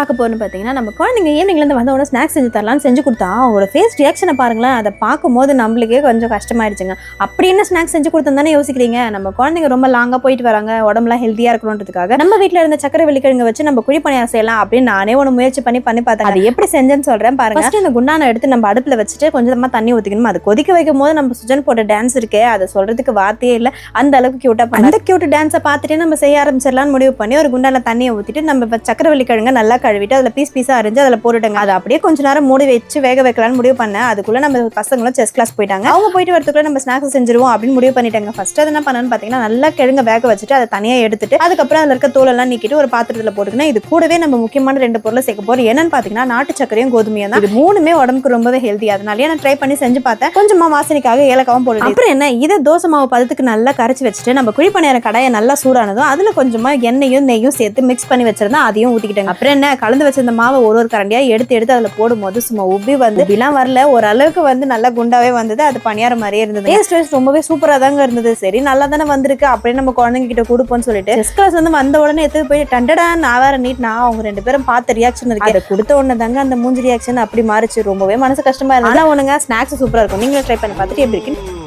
பார்க்க போறோம்னு பார்த்தீங்கன்னா நம்ம குழந்தைங்க ஈவினிங்லேருந்து வந்த உடனே ஸ்நாக்ஸ் செஞ்சு தரலாம்னு செஞ்சு கொடுத்தா அவங்களோட ஃபேஸ் ரியாக்ஷனை பாருங்களேன். அதை பார்க்கும்போது நம்மளுக்கே கொஞ்சம் கஷ்டமாயிடுச்சுங்க. அப்படி என்ன ஸ்நாக்ஸ் செஞ்சு கொடுத்தோம் தானே யோசிக்கிறீங்க? நம்ம குழந்தைங்க ரொம்ப லாங்காக போயிட்டு வராங்க. உடம்புலாம் ஹெல்த்தியாக இருக்கணுன்றதுக்காக நம்ம வீட்டில் இருந்த சக்கரை வெள்ளிக்கிழங்கு வச்சு நம்ம குழி பணியாரம் செய்யலாம் அப்படின்னு நானே ஒன்று முயற்சி பண்ணி பண்ணி பார்த்தேன் அது எப்படி செஞ்சேன்னு சொல்கிறேன் பாருங்க. ஃபஸ்ட்டு இந்த குண்டானை எடுத்து நம்ம அடுப்பில் வச்சுட்டு கொஞ்சமாக தண்ணி ஊற்றிக்கணும் அது கொதிக்க வைக்கும் போது நம்ம சுஜன் போட்ட டான்ஸ் இருக்கே அதை சொல்றதுக்கு வார்த்தையே இல்லை. அந்த அளவுக்கு க்யூட்டாக பண்ண அந்த க்யூட் டான்ஸை பார்த்துட்டு நம்ம செய்ய ஆரம்பிச்சிடலாம்னு முடிவு பண்ணி ஒரு குண்டான தண்ணியை ஊற்றிட்டு நம்ம இப்போ சக்கரவள்ளி நல்லா கழுவிட்டு அதில் பீஸ் பீஸாக அரிஞ்சு அதில் போட்டுட்டங்க. அதை அப்படியே கொஞ்ச நேரம் மூடி வச்சு வேக வைக்கலாம்னு முடிவு பண்ணேன். அதுக்குள்ள நம்ம பசங்களும் செஸ் கிளாஸ் போயிட்டாங்க. அவங்க போயிட்டு வரதுக்குள்ள நம்ம ஸ்நாக்ஸ் செஞ்சிருவோம் அப்படின்னு முடிவு பண்ணிட்டாங்க. ஃபர்ஸ்ட் அது என்ன பண்ணணும்னு பார்த்தீங்கன்னா நல்லா கிழங்க வேக வச்சுட்டு அதை தனியாக எடுத்துட்டு அதுக்கப்புறம் அதில் இருக்க தோலெல்லாம் நீக்கிட்டு ஒரு பாத்திரத்தில் போட்டுக்கணும் இது கூடவே நம்ம முக்கியமான ரெண்டு பொருளை சேர்க்க போகிறோம் என்னன்னு பார்த்தீங்கன்னா நாட்டு சக்கரையும் கோதுமையும் தான். இது மூணுமே உடம்புக்கு ரொம்பவே ஹெல்த்தி அதனாலே நான் ட்ரை பண்ணி செஞ்சு பார்த்தேன். கொஞ்சமா வாசனைக்காக ஏலக்காவும் போடுது. அப்புறம் என்ன இதை தோசை மாவு பதத்துக்கு நல்லா கரைச்சி வச்சுட்டு நம்ம குழிப்பணியார கடாயை நல்லா சூடானதும் அதில் கொஞ்சமாக எண்ணெயும் நெய்யும் சேர்த்து மிக்ஸ் பண்ணி வச்சிருந்தா அதையும் ஊற்றிக்கிட்டேங்க அப்புறம் என்ன கலந்து வச்சிருந்த மாவை ஒரு ஒரு கரண்டியா எடுத்து எடுத்து அதுல போடும்போது சும்மா உப்பி வந்து இப்படிலாம் வரல. ஓரளவுக்கு வந்து நல்லா குண்டாவே வந்தது. அது பணியார மாதிரியே இருந்தது. டேஸ்ட் வைஸ் ரொம்பவே சூப்பரா தாங்க இருந்தது. சரி நல்லா தானே வந்திருக்கு. அப்படின்னு நம்ம குழந்தைங்க கிட்ட கொடுப்போம்னு சொல்லிட்டு கிளாஸ் வந்து வந்த உடனே எடுத்து போய் டண்டடா நான் வேற நீட் நான் அவங்க ரெண்டு பேரும் பார்த்த ரியாக்ஷன் இருக்கு. அதை கொடுத்த உடனே தாங்க அந்த மூஞ்சி ரியாக்ஷன் அப்படி மாறிச்சு. ரொம்பவே மனசு கஷ்டமா இருந்தது. ஆனா ஒண்ணுங்க ஸ்நாக்ஸ் சூப்பரா இருக்கும். நீங்களும் ட்ரை பண்ணி பார்த்துட்டு எப்படி இருக்குன்னு